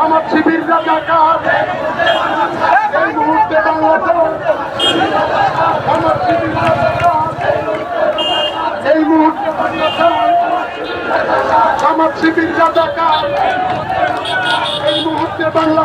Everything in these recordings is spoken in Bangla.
আমার শিবির রাজাকার এই মুহূর্তে আমার শিবির এই মুহূর্তে আমার শিবির রাজাকার বাংলা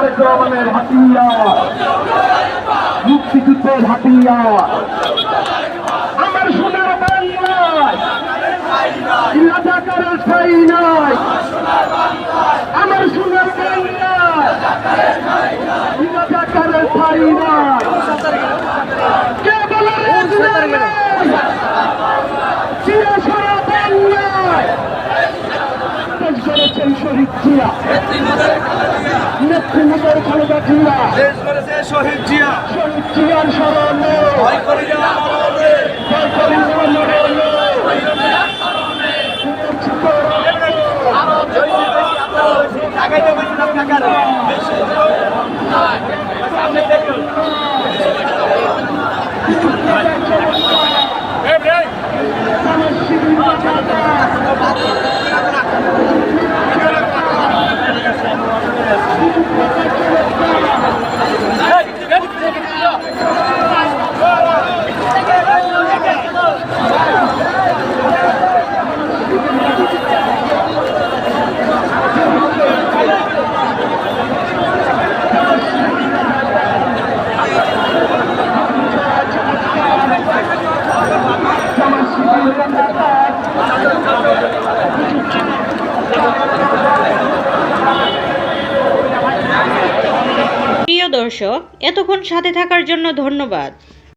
তারেক হাতিয়া। মুক্তিযুদ্ধের হাতিয়া। আমার সোনার বাংলায় রাজাকারের ঠাই নাই। আমার সোনার বাংলায় রাজাকারের ঠাই নাই। কে বলে চিরা সারা বাংলায় গড়েছেন শহীদ জিয়া। নেতৃত্বের খালেদা জিয়া। শহীদ জিয়া। শহীদ জিয়ার স্মরণে। তো বেশি দর্শক এতক্ষণ সাথে থাকার জন্য ধন্যবাদ।